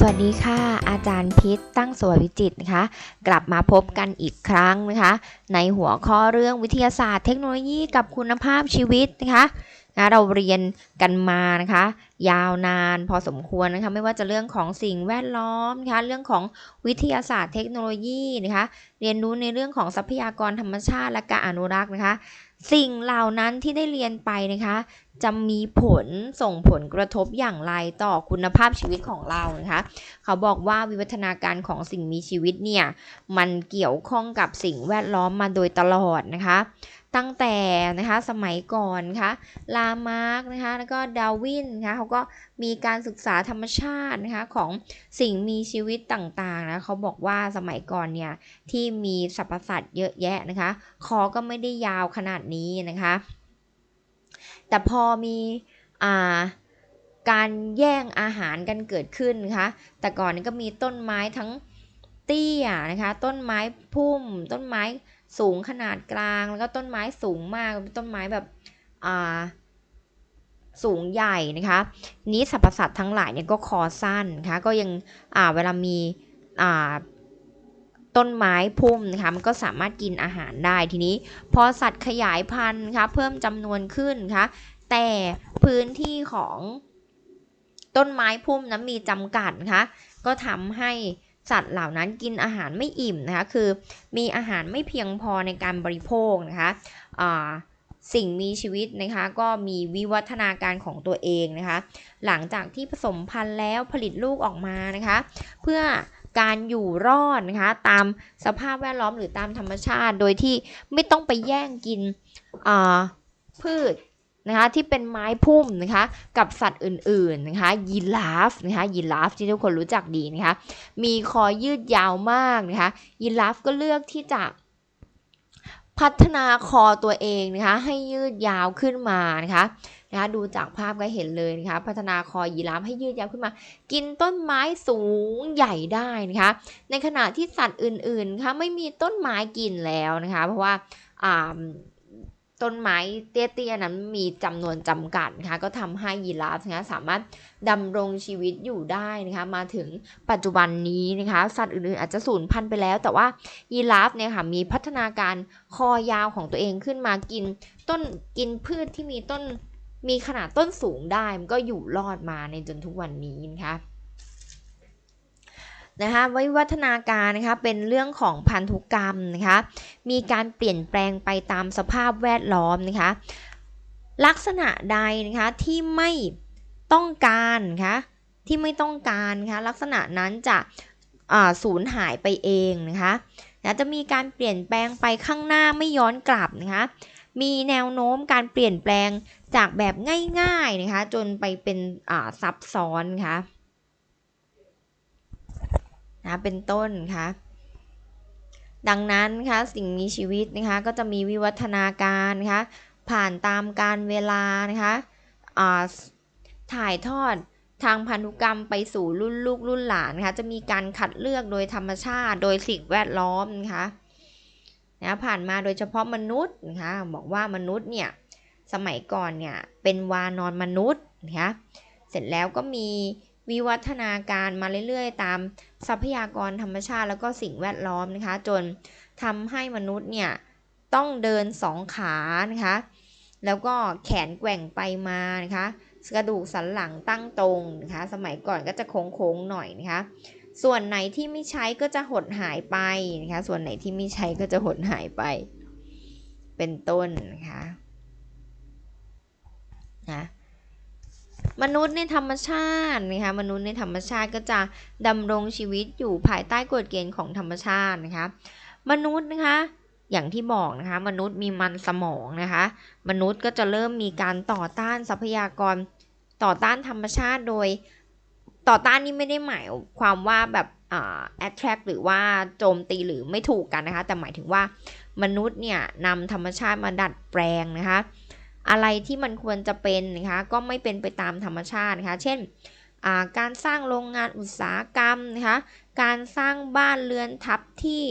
สวัสดีค่ะ อาจารย์พิษตั้งสวยวิจิตนะคะกลับมาพบกันอีกครั้งนะคะ ในหัวข้อเรื่องวิทยาศาสตร์เทคโนโลยีกับคุณภาพชีวิตนะคะนะเราเรียนกันมานะคะ ยาวนานพอสมควรนะคะไม่ว่าจะเรื่องของสิ่งแวดล้อมนะคะเรื่องของวิทยาศาสตร์เทคโนโลยีนะคะ เรียนรู้ในเรื่องของทรัพยากรธรรมชาติและการอนุรักษ์นะคะ สิ่งเหล่านั้นที่ได้เรียนไปนะคะ จะมีผลส่งผลกระทบอย่างไรต่อคุณภาพชีวิตของเรานะคะเขาบอกว่าวิวัฒนาการของสิ่งมีชีวิตเนี่ยมันเกี่ยวข้องกับสิ่งแวดล้อมมาโดยตลอดนะคะตั้งแต่นะคะสมัยก่อนนะคะลามาร์กนะคะแล้วก็ดาวินนะคะเขาก็มีการศึกษาธรรมชาตินะคะของสิ่งมีชีวิตต่างๆนะเขาบอกว่าสมัยก่อนเนี่ยที่มีสรรพสัตว์เยอะแยะนะคะคอก็ไม่ได้ยาวขนาดนี้นะคะ แต่พอมีอ่าการแย่งอาหารกันเกิดขึ้นนะคะแต่ก่อนนี้ก็มีต้นไม้ทั้งเตี้ยนะคะต้นไม้พุ่ม ต้นไม้สูงขนาดกลาง แล้วก็ต้นไม้สูงมากเป็นต้นไม้แบบอ่าสูงใหญ่นะคะนี้สรรพสัตว์ทั้งหลายเนี่ยก็คอสั้นนะคะก็ยังอ่าเวลามีอ่า ต้นไม้พุ่มนะคะมันก็สามารถกินอาหารได้ทีนี้ พอสัตว์ขยายพันธุ์นะคะเพิ่มจำนวนขึ้นนะคะแต่พื้นที่ของต้นไม้พุ่มนั้นมีจำกัดนะคะก็ทำให้สัตว์เหล่านั้นกินอาหารไม่อิ่มนะคะ คือมีอาหารไม่เพียงพอในการบริโภคนะคะสิ่งมีชีวิตนะคะ ก็มีวิวัฒนาการของตัวเองนะคะ หลังจากที่ผสมพันธุ์แล้วผลิตลูกออกมานะคะ เพื่อ การอยู่รอดนะคะตามสภาพแวดล้อมหรือตามธรรมชาติ โดยที่ไม่ต้องไปแย่งกินพืชนะคะที่เป็นไม้พุ่มนะคะกับสัตว์อื่นๆนะคะยีราฟนะคะยีราฟที่ทุกคนรู้จักดีนะคะมีคอยืดยาวมากนะคะยีราฟก็เลือกที่จะพัฒนาคอตัวเองนะคะให้ยืดยาวขึ้นมานะคะ นะคะดูจากภาพก็เห็นเลยนะคะพัฒนาคอยีราฟให้ยืดยาวขึ้นมา กินต้นไม้สูงใหญ่ได้นะคะในขณะที่สัตว์อื่นๆคะไม่มีต้นไม้กินแล้วนะคะเพราะว่าต้นไม้เตี้ยๆนั้นมีจำนวนจำกัดนะคะก็ทำให้ยีราฟนะคะสามารถดำรงชีวิตอยู่ได้นะคะมาถึงปัจจุบันนี้นะคะสัตว์อื่นๆอาจจะสูญพันธุ์ไปแล้ว แต่ว่ายีราฟเนี่ยค่ะมีพัฒนาการคอยาวของตัวเองขึ้นมากินต้นกินพืชที่มีต้น มีขนาดต้นสูงได้มันก็อยู่รอดมาในจนทุกวันนี้นะคะนะคะวิวัฒนาการนะคะเป็นเรื่องของพันธุกรรมนะคะมีการเปลี่ยนแปลงไปตามสภาพแวดล้อมนะคะลักษณะใดนะคะที่ไม่ต้องการนะคะที่ไม่ต้องการนะคะลักษณะนั้นจะสูญหายไปเองนะคะนะจะมีการเปลี่ยนแปลงไปข้างหน้าไม่ย้อนกลับนะคะมีแนวโน้มการเปลี่ยนแปลง จากแบบง่ายๆนะคะจนไปเป็นซับซ้อนค่ะนะเป็นต้นค่ะดังนั้นค่ะสิ่งมีชีวิตนะคะก็จะมีวิวัฒนาการนะคะผ่านตามการเวลานะคะถ่ายทอดทางพันธุกรรมไปสู่รุ่นลูกรุ่นหลานนะคะจะมีการคัดเลือกโดยธรรมชาติโดยสิ่งแวดล้อมนะคะนะผ่านมาโดยเฉพาะมนุษย์นะคะบอกว่ามนุษย์เนี่ย สมัยก่อนเนี่ยเป็นวานอนมนุษย์นะคะเสร็จแล้วก็มีวิวัฒนาการมาเรื่อยๆ ตามทรัพยากรธรรมชาติแล้วก็สิ่งแวดล้อมนะคะ จนทำให้มนุษย์เนี่ยต้องเดินสองขานะคะ แล้วก็แขนแกว่งไปมานะคะกระดูกสันหลังตั้งตรงนะคะ สมัยก่อนก็จะโค้งๆหน่อยนะคะ ส่วนไหนที่ไม่ใช้ก็จะหดหายไปนะคะ ส่วนไหนที่ไม่ใช้ก็จะหดหายไป เป็นต้นนะคะ นะมนุษย์ในธรรมชาตินะคะมนุษย์ในธรรมชาติก็จะดำรงชีวิตอยู่ภายใต้กฎเกณฑ์ของธรรมชาตินะคะมนุษย์นะคะอย่างที่บอกนะคะมนุษย์มีมันสมองนะคะมนุษย์ก็จะเริ่มมีการต่อต้านทรัพยากรต่อต้านธรรมชาติโดยต่อต้านนี่ไม่ได้หมายความว่าแบบอ่า attract หรือว่าโจมตีหรือไม่ถูกกันนะคะแต่หมายถึงว่ามนุษย์เนี่ยนำธรรมชาติมาดัดแปลงนะคะ อะไรที่มันควรจะเป็นนะคะก็ไม่เป็นไปตามธรรมชาตินะคะเช่นการสร้างโรงงานอุตสาหกรรมนะคะการสร้างบ้านเรือนทับที่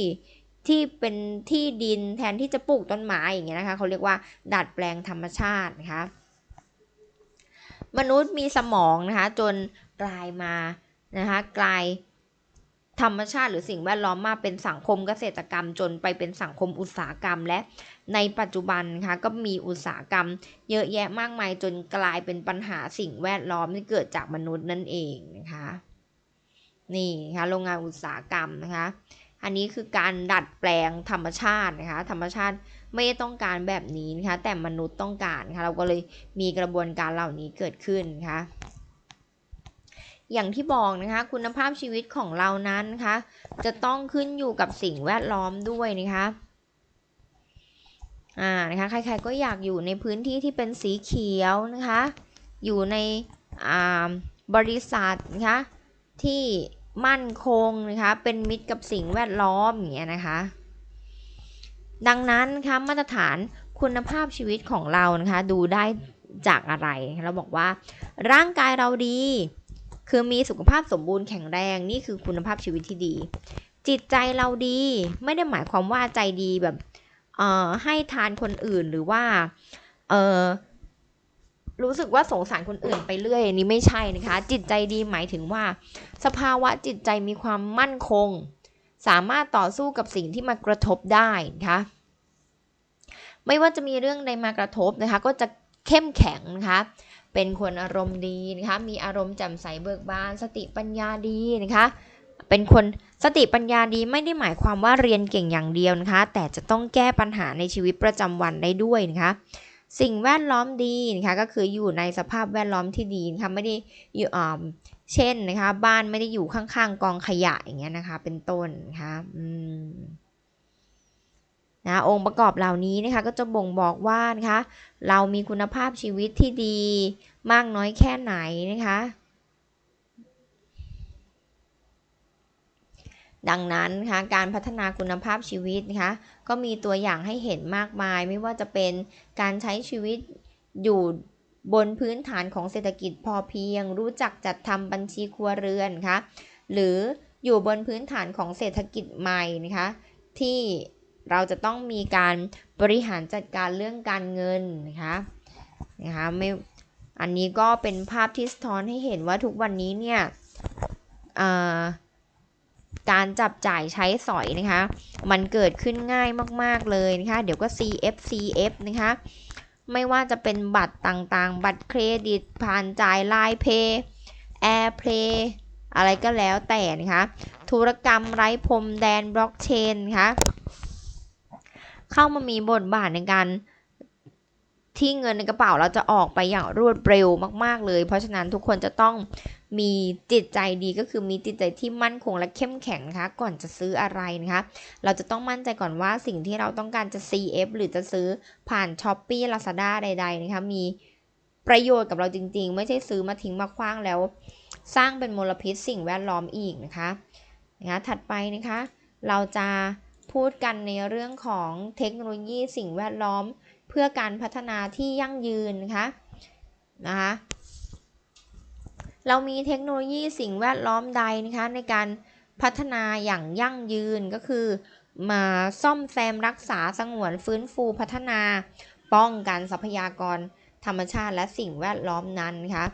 ที่เป็นที่ดินแทนที่จะปลูกต้นไม้อย่างเงี้ยนะคะเขาเรียกว่าดัดแปลงธรรมชาตินะคะมนุษย์มีสมองนะคะจนกลายมานะคะกลาย ธรรมชาติหรือสิ่งแวดล้อมมาเป็นสังคมเกษตรกรรมจนไปเป็นสังคมอุตสาหกรรม และในปัจจุบันนะคะก็มีอุตสาหกรรม เยอะแยะมากมายจนกลายเป็นปัญหาสิ่งแวดล้อมที่เกิดจากมนุษย์นั่นเองนะคะนี่นะคะโรงงานอุตสาหกรรมนะคะอันนี้คือการดัดแปลงธรรมชาตินะคะธรรมชาติไม่ได้ต้องการแบบนี้นะคะแต่มนุษย์ต้องการนะคะเราก็เลยมีกระบวนการเหล่านี้เกิดขึ้นนะคะ อย่างที่บอกนะคะ คุณภาพชีวิตของเรานั้นนะคะจะต้องขึ้นอยู่กับสิ่งแวดล้อมด้วยนะคะอ่านะคะใครๆก็อยากอยู่ในพื้นที่ที่เป็นสีเขียวนะคะ อยู่ในอ่าบริษัทนะคะที่มั่นคงนะคะเป็นมิตรกับสิ่งแวดล้อมอย่างเงี้ยนะคะ ดังนั้นนะคะมาตรฐานคุณภาพชีวิตของเรานะคะ ดูได้จากอะไร เราบอกว่า ร่างกายเราดี คือมีสุขภาพสมบูรณ์แข็งแรงนี่คือคุณภาพชีวิตที่ดี จิตใจเราดีไม่ได้หมายความว่าใจดีแบบเอ่อให้ทานคนอื่นหรือว่าเอ่อรู้สึกว่าสงสารคนอื่นไปเรื่อยนนี้ไม่ใช่นะคะ จิตใจดีหมายถึงว่า สภาวะจิตใจมีความมั่นคง สามารถต่อสู้กับสิ่งที่มากระทบได้นะคะไม่ว่าจะมีเรื่องใดมากระทบนะคะ ก็จะเข้มแข็งนะคะ เป็นคนอารมณ์ดีนะคะ มีอารมณ์แจ่มใสเบิกบาน สติปัญญาดีนะคะ เป็นคนสติปัญญาดีไม่ได้หมายความว่าเรียนเก่งอย่างเดียวนะคะ แต่จะต้องแก้ปัญหาในชีวิตประจำวันได้ด้วยนะคะ สิ่งแวดล้อมดีนะคะก็คืออยู่ในสภาพแวดล้อมที่ดีนะคะไม่ได้อยู่อ่าเช่นนะคะ บ้านไม่ได้อยู่ข้างๆ กองขยะอย่างเงี้ยนะคะ เป็นต้นนะคะอืม นะองค์ประกอบเหล่านี้นะคะก็จะบ่งบอกว่านะคะเรามีคุณภาพชีวิตที่ดีมากน้อยแค่ไหนนะคะดังนั้นนะคะการพัฒนาคุณภาพชีวิตนะคะก็มีตัวอย่างให้เห็นมากมาย ไม่ว่าจะเป็นการใช้ชีวิตอยู่บนพื้นฐานของเศรษฐกิจพอเพียง รู้จักจัดทำบัญชีครัวเรือนนะคะหรืออยู่บนพื้นฐานของเศรษฐกิจใหม่นะคะที่ เราจะต้องมีการบริหารจัดการเรื่องการเงินนะคะนะคะไม่อันนี้ก็เป็นภาพที่สะท้อนให้เห็นว่าทุกวันนี้เนี่ยการจับจ่ายใช้สอยนะคะ มันเกิดขึ้นง่ายมาก ๆ เลยนะคะ เดี๋ยวก็ CF CF นะคะ ไม่ว่าจะเป็นบัตรต่างๆ บัตรเครดิตผ่านจ่ายไลน์เพย์แอร์เพย์อะไรก็แล้วแต่นะคะ ธุรกรรมไร้พรมแดนบล็อกเชนนะคะ เข้ามามีบทบาทในการที่เงินในกระเป๋าเราจะออกไปอย่างรวดเร็วมากๆเลย เพราะฉะนั้นทุกคนจะต้องมีจิตใจดีก็คือมีจิตใจที่มั่นคงและเข้มแข็งนะคะ ก่อนจะซื้ออะไรนะคะ เราจะต้องมั่นใจก่อนว่าสิ่งที่เราต้องการจะ CF หรือจะซื้อผ่าน s h อ p e e Lazada ใด ๆ นะคะ มีประโยชน์กับเราจริง ๆ ไม่ใช่ซื้อมาทิ้งมาคว้างแล้ว สร้างเป็นมลพิษสิ่งแวดล้อมอีกนะคะนะคะ ถัดไปนะคะ เราจะ พูดกันในเรื่องของเทคโนโลยีสิ่งแวดล้อม เพื่อการพัฒนาที่ยั่งยืนนะคะนะคะเรามีเทคโนโลยีสิ่งแวดล้อมใดนะคะในการพัฒนาอย่างยั่งยืนก็คือ มาซ่อมแซมรักษาสงวนฟื้นฟูพัฒนาป้องกันทรัพยากรธรรมชาติและสิ่งแวดล้อมนั้นนะคะ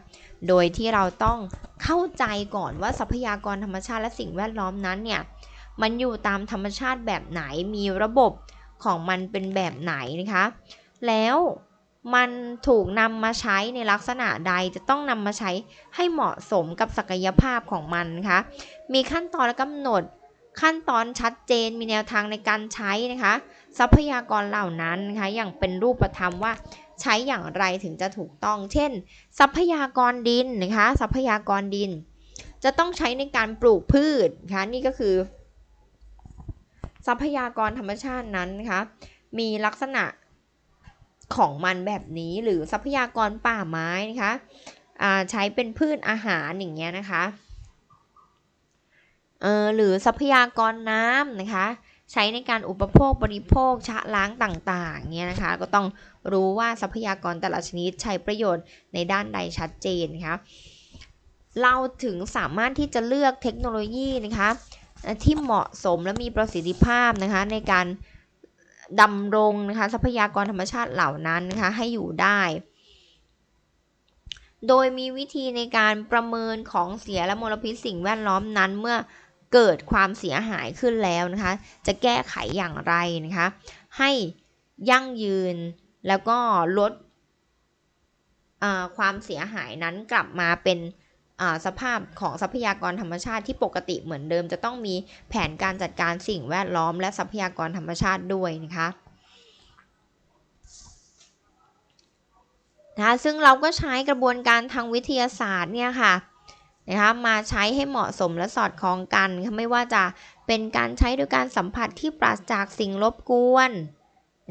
โดยที่เราต้องเข้าใจก่อนว่าทรัพยากรธรรมชาติและสิ่งแวดล้อมนั้นเนี่ย มันอยู่ตามธรรมชาติแบบไหนมีระบบของมันเป็นแบบไหนนะคะ แล้วมันถูกนำมาใช้ในลักษณะใดจะต้องนำมาใช้ให้เหมาะสมกับศักยภาพของมันนะคะ มีขั้นตอนและกำหนดขั้นตอนชัดเจนมีแนวทางในการใช้นะคะ ทรัพยากรเหล่านั้นนะคะอย่างเป็นรูปธรรมว่าใช้อย่างไรถึงจะถูกต้อง เช่น ทรัพยากรดินนะคะ ทรัพยากรดิน จะต้องใช้ในการปลูกพืชนะคะนี่ก็คือ ทรัพยากรธรรมชาตินั้นนะคะมีลักษณะของมันแบบนี้หรือทรัพยากรป่าไม้นะคะใช้เป็นพืชอาหารอย่างเงี้ยนะคะเออหรือทรัพยากรน้ำนะคะ ใช้ในการอุปโภคบริโภคชะล้างต่างๆเงี้ยนะคะก็ต้องรู้ว่าทรัพยากรแต่ละชนิดใช้ประโยชน์ในด้านใดชัดเจนนะคะเราถึงสามารถที่จะเลือกเทคโนโลยีนะคะ ที่เหมาะสมและมีประสิทธิภาพนะคะในการดำรงนะคะทรัพยากรธรรมชาติเหล่านั้นนะคะให้อยู่ได้ โดยมีวิธีในการประเมินของเสียและมลพิษสิ่งแวดล้อมนั้นเมื่อเกิดความเสียหายขึ้นแล้วนะคะ จะแก้ไขอย่างไรนะคะ ให้ยั่งยืนแล้วก็ลดความเสียหายนั้นกลับมาเป็น สภาพของทรัพยากรธรรมชาติที่ปกติเหมือนเดิม จะต้องมีแผนการจัดการสิ่งแวดล้อมและทรัพยากรธรรมชาติด้วยนะคะนะคะซึ่งเราก็ใช้กระบวนการทางวิทยาศาสตร์เนี่ยค่ะนะคะมาใช้ให้เหมาะสมและสอดคล้องกัน ไม่ว่าจะเป็นการใช้โดยการสัมผัสที่ปราศจากสิ่งรบกวน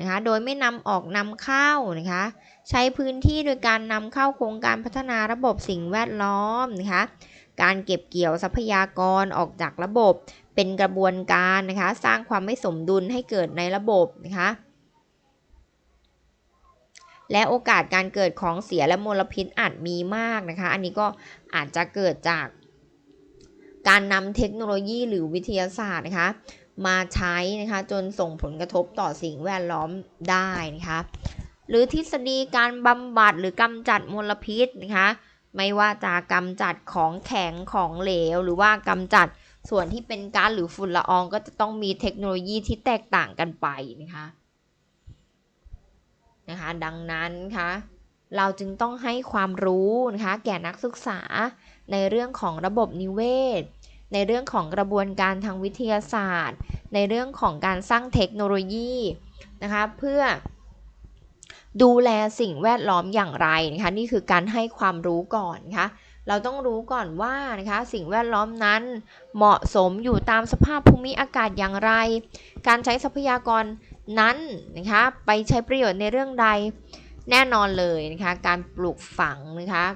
นะคะโดยไม่นำออกนำเข้านะคะใช้พื้นที่โดยการนำเข้าโครงการพัฒนาระบบสิ่งแวดล้อมนะคะการเก็บเกี่ยวทรัพยากรออกจากระบบ เป็นกระบวนการนะคะสร้างความไม่สมดุลให้เกิดในระบบนะคะและโอกาสการเกิดของเสียและมลพิษอาจมีมากนะคะ อันนี้ก็อาจจะเกิดจากการนำเทคโนโลยีหรือวิทยาศาสตร์นะคะ มาใช้นะคะจนส่งผลกระทบต่อสิ่งแวดล้อมได้นะคะหรือทฤษฎีการบำบัดหรือกำจัดมลพิษนะคะไม่ว่าจะกำจัดของแข็งของเหลว หรือว่ากำจัดส่วนที่เป็นก๊าซหรือฝุ่นละอองก็จะต้องมีเทคโนโลยีที่แตกต่างกันไปนะคะนะคะดังนั้นคะเราจึงต้องให้ความรู้นะคะแก่นักศึกษาในเรื่องของระบบนิเวศ ในเรื่องของกระบวนการทางวิทยาศาสตร์ ในเรื่องของการสร้างเทคโนโลยีนะคะเพื่อดูแลสิ่งแวดล้อมอย่างไรนะคะนี่คือการให้ความรู้ก่อนนะคะเราต้องรู้ก่อนว่านะคะสิ่งแวดล้อมนั้นเหมาะสมอยู่ตามสภาพภูมิอากาศอย่างไร การใช้ทรัพยากรนั้นนะคะไปใช้ประโยชน์ในเรื่องใดแน่นอนเลยนะคะการปลูกฝังนะคะ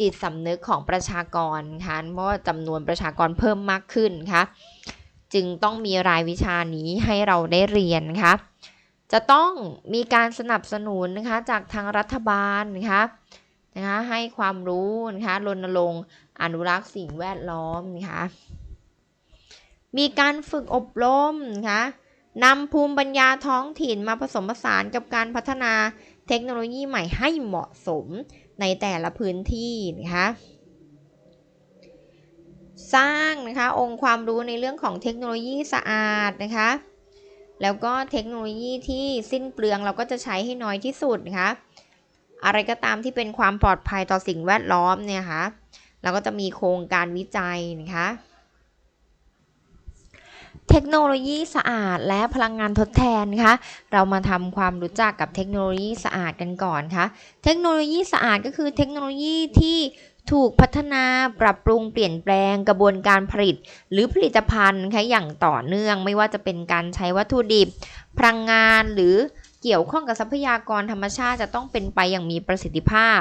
จิตสำนึกของประชากรนะคะเพราะว่าจำนวนประชากรเพิ่มมากขึ้นนะคะจึงต้องมีรายวิชานี้ให้เราได้เรียนนะคะจะต้องมีการสนับสนุนนะคะจากทางรัฐบาลนะคะนะคะให้ความรู้นะคะรณรงค์อนุรักษ์สิ่งแวดล้อมนะคะมีการฝึกอบรมนะคะนำภูมิปัญญาท้องถิ่นมาผสมผสานกับการพัฒนาเทคโนโลยีใหม่ให้เหมาะสม ในแต่ละพื้นที่นะคะสร้างนะคะองค์ความรู้ในเรื่องของเทคโนโลยีสะอาดนะคะแล้วก็เทคโนโลยีที่สิ้นเปลืองเราก็จะใช้ให้น้อยที่สุดนะคะอะไรก็ตามที่เป็นความปลอดภัยต่อสิ่งแวดล้อมเนี่ยคะเราก็จะมีโครงการวิจัยนะคะ เทคโนโลยีสะอาดและพลังงานทดแทนคะเรามาทำความรู้จักกับเทคโนโลยีสะอาดกันก่อนค่ะเทคโนโลยีสะอาดก็คือเทคโนโลยีที่ถูกพัฒนาปรับปรุงเปลี่ยนแปลงกระบวนการผลิต หรือผลิตภัณฑ์ค่ะอย่างต่อเนื่อง ไม่ว่าจะเป็นการใช้วัตถุดิบ พลังงานหรือ เกี่ยวข้องกับทรัพยากรธรรมชาติจะต้องเป็นไปอย่างมีประสิทธิภาพ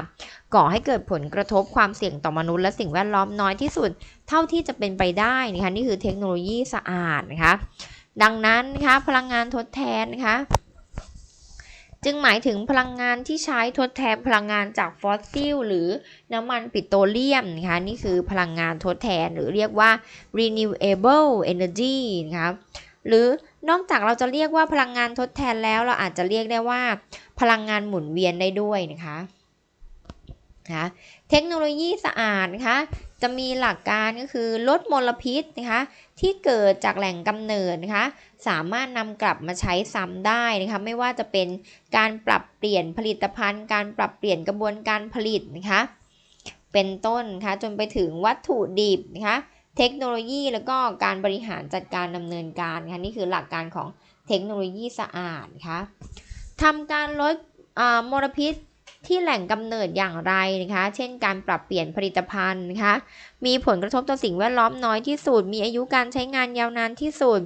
ก่อให้เกิดผลกระทบความเสี่ยงต่อมนุษย์และสิ่งแวดล้อมน้อยที่สุด เท่าที่จะเป็นไปได้นะคะนี่คือเทคโนโลยีสะอาดนะคะดังนั้นนะคะพลังงานทดแทนนะคะจึงหมายถึงพลังงานที่ใช้ทดแทนพลังงานจากฟอสซิลหรือน้ำมันปิโตรเลียมนะคะนี่คือพลังงานทดแทนหรือเรียกว่า renewable energy นะคะหรือ นอกจากเราจะเรียกว่าพลังงานทดแทนแล้วเราอาจจะเรียกได้ว่า พลังงานหมุนเวียนได้ด้วยนะคะนะเทคโนโลยีสะอาดนะคะจะมีหลักการก็คือลดมลพิษนะคะที่เกิดจากแหล่งกำเนิดนะคะสามารถนำกลับมาใช้ซ้ำได้นะคะไม่ว่าจะเป็นการปรับเปลี่ยนผลิตภัณฑ์ การปรับเปลี่ยนกระบวนการผลิตนะคะเป็นต้นนะคะจนไปถึงวัตถุดิบนะคะ เทคโนโลยีแล้วก็การบริหารจัดการดำเนินการนะคะนี่คือหลักการของเทคโนโลยีสะอาดนะคะทำการลดมลพิษที่แหล่งกำเนิดอย่างไรนะคะ เช่นการปรับเปลี่ยนผลิตภัณฑ์นะคะ มีผลกระทบต่อสิ่งแวดล้อมน้อยที่สุด มีอายุการใช้งานยาวนานที่สุด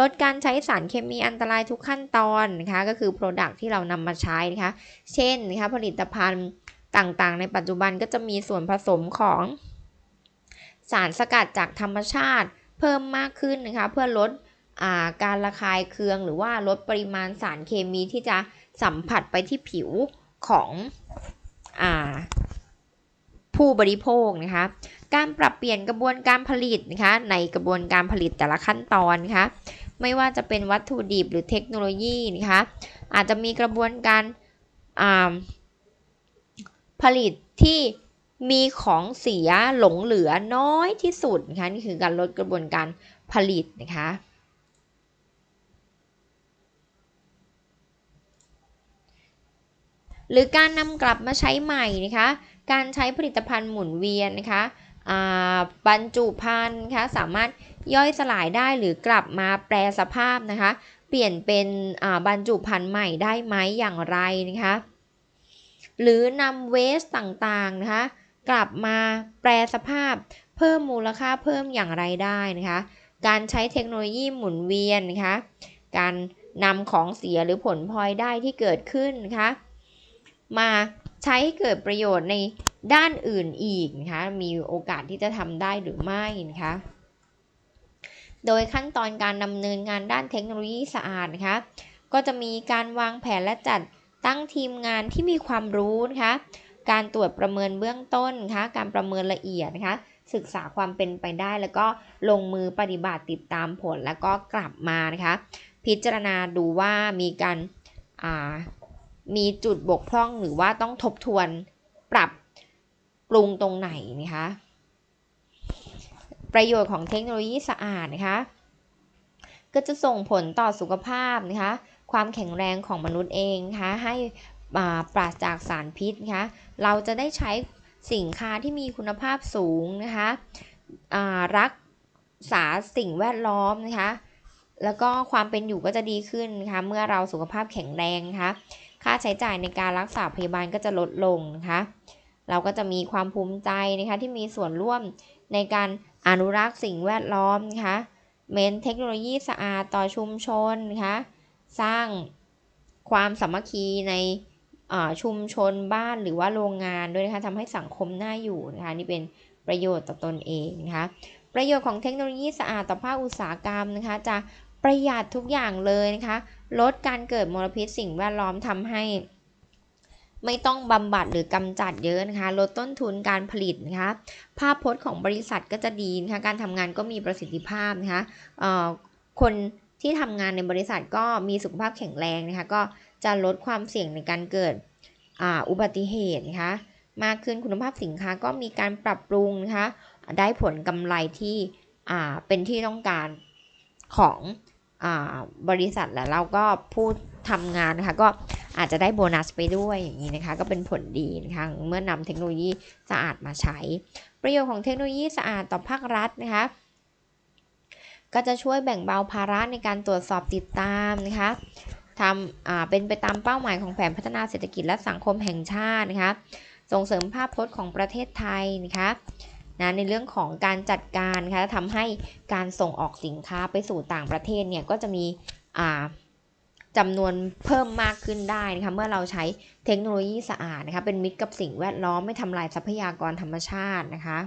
ลดการใช้สารเคมีอันตรายทุกขั้นตอนนะคะ ก็คือ Product ที่เรานำมาใช้นะคะ เช่นนะคะผลิตภัณฑ์ต่างๆ ในปัจจุบันก็จะมีส่วนผสมของ สารสกัดจากธรรมชาติเพิ่มมากขึ้นนะคะเพื่อลดการระคายเคืองหรือว่าลดปริมาณสารเคมีที่จะสัมผัสไปที่ผิวของอผู้บริโภคนะคะการปรับเปลี่ยนกระบวนการผลิตนะคะในกระบวนการผลิตแต่ละขั้นตอนนะคะไม่ว่าจะเป็นวัตถุดิบหรือเทคโนโลยีนะคะอาจจะมีกระบวนการผลิตที่ มีของเสียหลงเหลือน้อยที่สุดนะคะนี่คือการลดกระบวนการผลิตนะคะหรือการนำกลับมาใช้ใหม่นะคะ การใช้ผลิตภัณฑ์หมุนเวียนนะคะบรรจุภัณฑ์นะคะสามารถย่อยสลายได้หรือกลับมาแปลสภาพนะคะ เปลี่ยนเป็นบรรจุภัณฑ์ใหม่ได้ไหมอย่างไรนะคะ หรือนำเวสต่างๆนะคะ กลับมาแปลสภาพเพิ่มมูลค่าเพิ่มอย่างไรได้นะคะ การใช้เทคโนโลยีหมุนเวียนนะคะ การนำของเสียหรือผลพลอยได้ที่เกิดขึ้นนะคะมาใช้ให้เกิดประโยชน์ในด้านอื่นอีกนะคะ มีโอกาสที่จะทำได้หรือไม่นะคะ โดยขั้นตอนการดำเนินงานด้านเทคโนโลยีสะอาดนะคะ ก็จะมีการวางแผนและจัดตั้งทีมงานที่มีความรู้นะคะ การตรวจประเมินเบื้องต้นนะคะการประเมินละเอียดนะคะศึกษาความเป็นไปได้แล้วก็ลงมือปฏิบัติติดตามผลแล้วก็กลับมานะคะพิจารณาดูว่ามีการามีจุดบกพร่องหรือว่าต้องทบทวนปรับปรุงตรงไหนนะคะประโยชน์ของเทคโนโลยีสะอาดนะคะก็จะส่งผลต่อสุขภาพนะคะความแข็งแรงของมนุษย์เองนะคะให้ ปราศจากสารพิษนะคะเราจะได้ใช้สินค้าที่มีคุณภาพสูงนะคะรักษาสิ่งแวดล้อมนะคะแล้วก็ความเป็นอยู่ก็จะดีขึ้นนะคะเมื่อเราสุขภาพแข็งแรงนะคะค่าใช้จ่ายในการรักษาพยาบาลก็จะลดลงนะคะเราก็จะมีความภูมิใจนะคะที่มีส่วนร่วมในการอนุรักษ์สิ่งแวดล้อมนะคะเมนเทคโนโลยีสะอาดต่อชุมชนนะคะสร้างความสามัคคีใน ชุมชนบ้านหรือว่าโรงงานด้วยนะคะทำให้สังคมน่าอยู่นะคะนี่เป็นประโยชน์ต่อตนเองนะคะประโยชน์ของเทคโนโลยีสะอาดต่อภาคอุตสาหกรรมนะคะจะประหยัดทุกอย่างเลยนะคะลดการเกิดมลพิษสิ่งแวดล้อมทำให้ ไม่ต้องบำบัดหรือกำจัดเยอะนะคะลดต้นทุนการผลิตนะคะภาพพจน์ของบริษัทก็จะดีนะคะการทำงานก็มีประสิทธิภาพนะคะคนที่ทำงานในบริษัทก็มีสุขภาพแข็งแรงนะคะก็ จะลดความเสี่ยงในการเกิดออุบัติเหตุนะคะมากขึ้นคุณภาพสินค้าก็มีการปรับปรุงนะคะได้ผลกำไรที่เป็นที่ต้องการของอบริษัทและเราก็ผู้ทำงานนะคะก็อาจจะได้โบนัสไปด้วยอย่างนี้นะคะก็เป็นผลดีนะคะเมื่อนำเทคโนโลยีสะอาดมาใช้ ประโยชน์ของเทคโนโลยีสะอาดต่อภาครัฐนะคะก็จะช่วยแบ่งเบาภาระในการตรวจสอบติดตามนะคะ ทำเป็นไปตามเป้าหมายของแผนพัฒนาเศรษฐกิจและสังคมแห่งชาตินะคะส่งเสริมภาพพจน์ของประเทศไทยนะคะนะในเรื่องของการจัดการนะคะทำให้การส่งออกสินค้าไปสู่ต่างประเทศเนี่ยก็จะมีจำนวนเพิ่มมากขึ้นได้นะคะเมื่อเราใช้เทคโนโลยีสะอาดนะคะเป็นมิตรกับสิ่งแวดล้อมไม่ทำลายทรัพยากรธรรมชาตินะคะ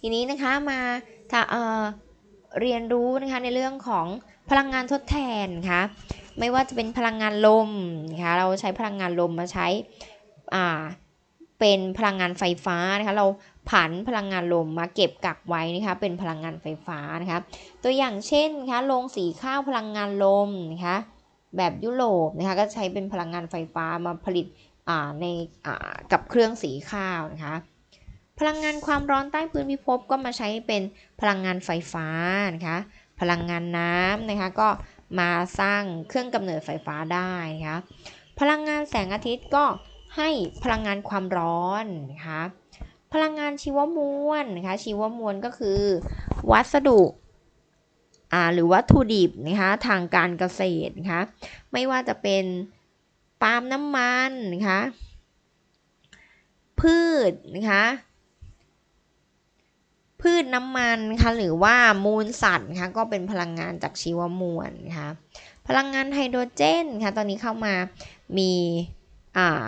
ทีนี้นะคะมาาเรียนรู้นะคะในเรื่องของ พลังงานทดแทนนะคะไม่ว่าจะเป็นพลังงานลมนะคะเราใช้พลังงานลมมาใช้อ่าเป็นพลังงานไฟฟ้านะคะเราผันพลังงานลมมาเก็บกักไว้นะคะเป็นพลังงานไฟฟ้านะคะตัวอย่างเช่นนะคะโรงสีข้าวพลังงานลมนะคะแบบยุโรปนะคะก็ใช้เป็นพลังงานไฟฟ้ามาผลิตในกับเครื่องสีข้าวนะคะพลังงานความร้อนใต้พื้นพิภพก็มาใช้เป็นพลังงานไฟฟ้านะคะ พลังงานน้ำนะคะก็มาสร้างเครื่องกำเนิดไฟฟ้าได้นะคะพลังงานแสงอาทิตย์ก็ให้พลังงานความร้อนนะคะพลังงานชีวมวลนะคะชีวมวลก็คือ วัสดุอ่าหรือวัตถุดิบนะคะทางการเกษตรนะคะไม่ว่าจะเป็นปาล์มน้ำมันนะคะพืชนะคะ พืชน้ำมันนะคะหรือว่ามูลสัตว์นะคะก็เป็นพลังงานจากชีวมวลนะคะพลังงานไฮโดรเจนนะคะตอนนี้เข้ามามีอ่า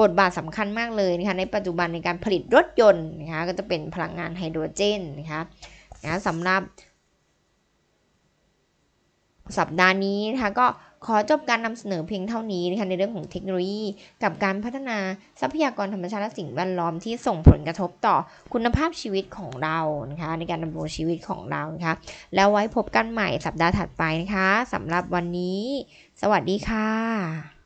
บทบาทสำคัญมากเลยนะคะในปัจจุบันในการผลิตรถยนต์นะคะก็จะเป็นพลังงานไฮโดรเจนนะคะนะสำหรับสัปดาห์นี้นะคะก็ ขอจบการนำเสนอเพียงเท่านี้นะคะในเรื่องของเทคโนโลยี กับการพัฒนาทรัพยากรธรรมชาติและสิ่งแวดล้อมที่ส่งผลกระทบต่อคุณภาพชีวิตของเรานะคะในการดำรงชีวิตของเรานะคะแล้วไว้พบกันใหม่สัปดาห์ถัดไปนะคะสำหรับวันนี้ สวัสดีค่ะ